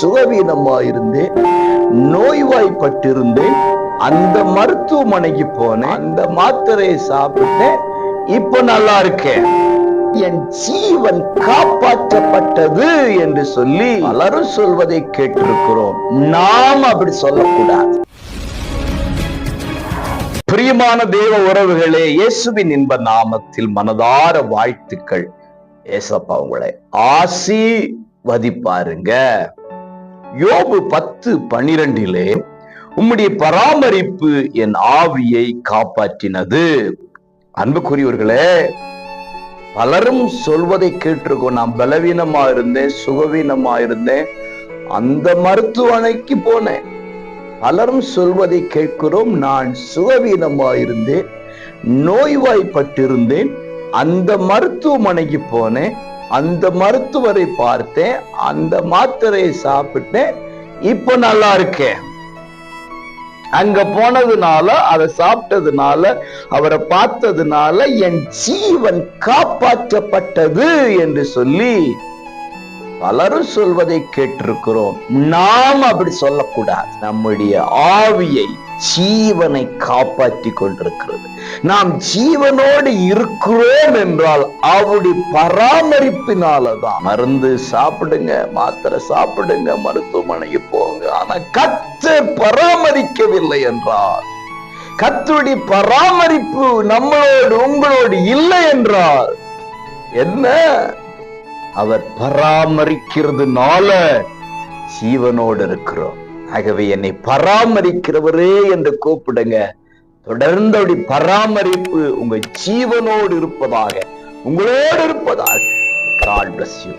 சுகவீனமாயிருந்தேன் நோய்வாய்ப்பட்டிருந்தேன் அந்த மருத்துவமனைக்கு போனேன் அந்த மாத்திரையை சாப்பிட்டேன் இப்ப நல்லா இருக்கேன். என் ஜீவன் காப்பாற்றப்பட்டது என்று சொல்லி பலரும் சொல்வதை கேட்டிருக்கிறோம். நாம் அப்படி சொல்லக்கூடாது. பிரியமான தேவ உறவுகளே இயேசுவின் இன்ப நாமத்தில் மனதார வாழ்த்துக்கள். ஏசப்பா உங்களை ஆசீர்வதிப்பாருங்க. யோபு பத்து பன்னிரண்டிலே உம்முடைய பராமரிப்பு என் ஆவியை காப்பாற்றினது. அன்புக்குரியவர்களே பலரும் சொல்வதை கேட்டிருக்கோம். நான் பலவீனமா இருந்தேன் சுகவீனமா இருந்தேன் அந்த மருத்துவமனைக்கு போனேன். பலரும் சொல்வதை கேட்கிறோம். நான் சுகவீனமா இருந்தேன் நோய்வாய்ப்பட்டிருந்தேன் அந்த மருத்துவமனைக்கு போனேன். அந்த மருத்துவரை பார்த்தேன் அந்த மாத்திரையை சாப்பிட்டேன் இப்ப நல்லா இருக்கேன். அங்க போனதுனால அதை சாப்பிட்டதுனால அவரை பார்த்ததுனால என் ஜீவன் காப்பாற்றப்பட்டது என்று சொல்லி பலரும் சொல்வதை கேட்டிருக்கிறோம். நாம் அப்படி சொல்லக்கூடாது. நம்முடைய ஆவியை ஜீவனை காப்பாற்றி கொண்டிருக்கிறது. நாம் ஜீவனோடு இருக்கிறோம் என்றால் அவருடைய பராமரிப்பினாலதான். மருந்து சாப்பிடுங்க மாத்திரை சாப்பிடுங்க மருத்துவமனைக்கு போங்க. ஆனா கத்து பராமரிக்கவில்லை என்றால் கத்துடைய பராமரிப்பு நம்மளோடு உங்களோடு இல்லை என்றால் என்ன? அவர் பராமரிக்கிறதுனால ஜீவனோடு இருக்கிறோம். ஆகவே என்னை பராமரிக்கிறவரே என்று கூப்பிடுங்க. தொடர்ந்து அப்படி பராமரிப்பு உங்க ஜீவனோடு இருப்பதாக உங்களோடு இருப்பதாக God bless you.